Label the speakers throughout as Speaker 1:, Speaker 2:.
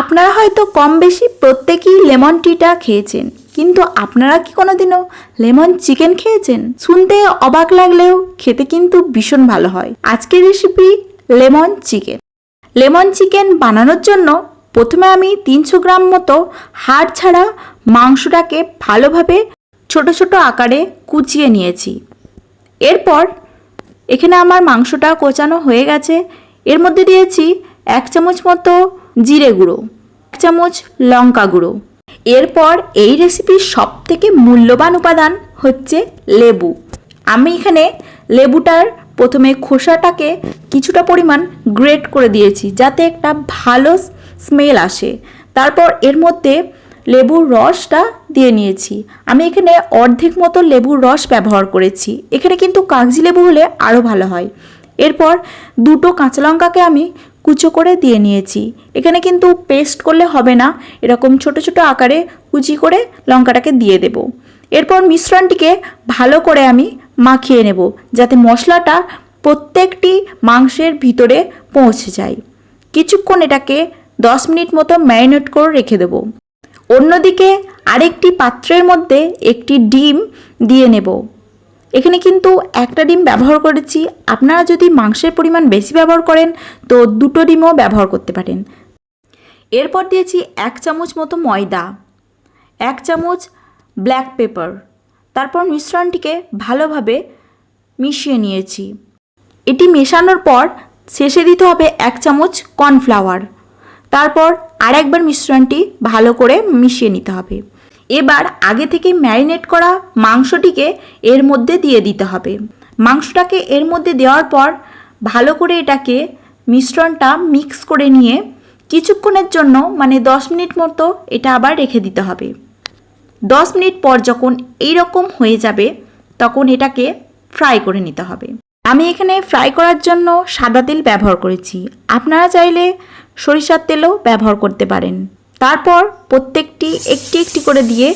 Speaker 1: আপনারা হয়তো কম বেশি প্রত্যেকেই লেমন টিটা খেয়েছেন, কিন্তু আপনারা কি কোনোদিনও লেমন চিকেন খেয়েছেন? শুনতে অবাক লাগলেও খেতে কিন্তু ভীষণ ভালো হয়। আজকের recipe lemon chicken. Lemon chicken বানানোর জন্য প্রথমে আমি তিনশো গ্রাম মতো হাড় ছাড়া মাংসটাকে ভালোভাবে ছোট ছোট আকারে কুচিয়ে নিয়েছি। এরপর এখানে আমার মাংসটা কোচানো হয়ে গেছে। এর মধ্যে দিয়েছি এক চামচ মতো জিরে গুঁড়ো, এক চামচ লঙ্কা গুঁড়ো। এরপর এই রেসিপির সব থেকে মূল্যবান উপাদান হচ্ছে লেবু। আমি এখানে লেবুটার প্রথমে খোসাটাকে কিছুটা পরিমাণ গ্রেট করে দিয়েছি, যাতে একটা ভালো স্মেল আসে। তারপর এর মধ্যে লেবুর রসটা দিয়ে নিয়েছি। আমি এখানে অর্ধেক মতো লেবুর রস ব্যবহার করেছি। এখানে কিন্তু কাগজি লেবু হলে আরও ভালো হয়। এরপর দুটো কাঁচা লঙ্কাকে আমি কুচো করে দিয়ে নিয়েছি। এখানে কিন্তু পেস্ট করলে হবে না। এরকম ছোট ছোট আকারে কুচি করে লঙ্কাটাকে দিয়ে দেব। এরপর মিশ্রণটিকে ভালো করে আমি মাখিয়ে নেব, যাতে মশলাটা প্রত্যেকটি মাংসের ভিতরে পৌঁছে যায়। কিছুক্ষণ এটাকে দশ মিনিট মতো ম্যারিনেট করে রেখে দেবো। অন্যদিকে আরেকটি পাত্রের মধ্যে একটি ডিম দিয়ে নেব। এখানে কিন্তু একটা ডিম ব্যবহার করেছি। আপনারা যদি মাংসের পরিমাণ বেশি ব্যবহার করেন, তো দুটো ডিমও ব্যবহার করতে পারেন। এরপর দিয়েছি এক চামচ মতো ময়দা, এক চামচ ব্ল্যাক পেপার। তারপর মিশ্রণটিকে ভালোভাবে মিশিয়ে নিয়েছি। এটি মেশানোর পর শেষে দিতে হবে এক চামচ কর্নফ্লাওয়ার। তারপর আরেকবার মিশ্রণটি ভালো করে মিশিয়ে নিতে হবে। এবার আগে থেকে ম্যারিনেট করা মাংসটিকে এর মধ্যে দিয়ে দিতে হবে। মাংসটাকে এর মধ্যে দেওয়ার পর ভালো করে এটাকে মিশ্রণটা মিক্স করে নিয়ে কিছুক্ষণের জন্য মানে দশ মিনিট মতো এটা আবার রেখে দিতে হবে। দশ মিনিট পর যখন এই রকম হয়ে যাবে, তখন এটাকে ফ্রাই করে নিতে হবে। আমি এখানে ফ্রাই করার জন্য সাদা তেল ব্যবহার করেছি। আপনারা চাইলে সরিষার তেলও ব্যবহার করতে পারেন। তারপর প্রত্যেকটি একটি একটি করে দিয়ে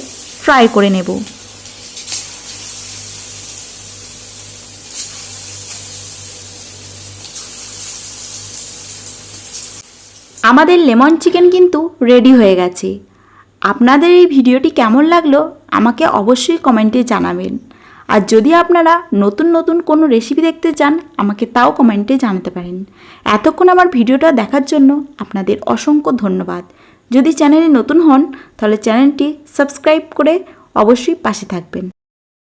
Speaker 1: ফ্রাই করে নেব। আমাদের লেমন চিকেন কিন্তু রেডি হয়ে গেছে। আপনাদের এই ভিডিওটি কেমন লাগল আমাকে অবশ্যই কমেন্টে জানাবেন। আর যদি আপনারা নতুন নতুন কোনো রেসিপি দেখতে চান, আমাকে তাও কমেন্টে জানাতে পারেন। এতক্ষণ আমার ভিডিওটা দেখার জন্য আপনাদের অসংখ্য ধন্যবাদ। যদি চ্যানেলে নতুন হন তাহলে চ্যানেলটি সাবস্ক্রাইব করে অবশ্যই পাশে থাকবেন।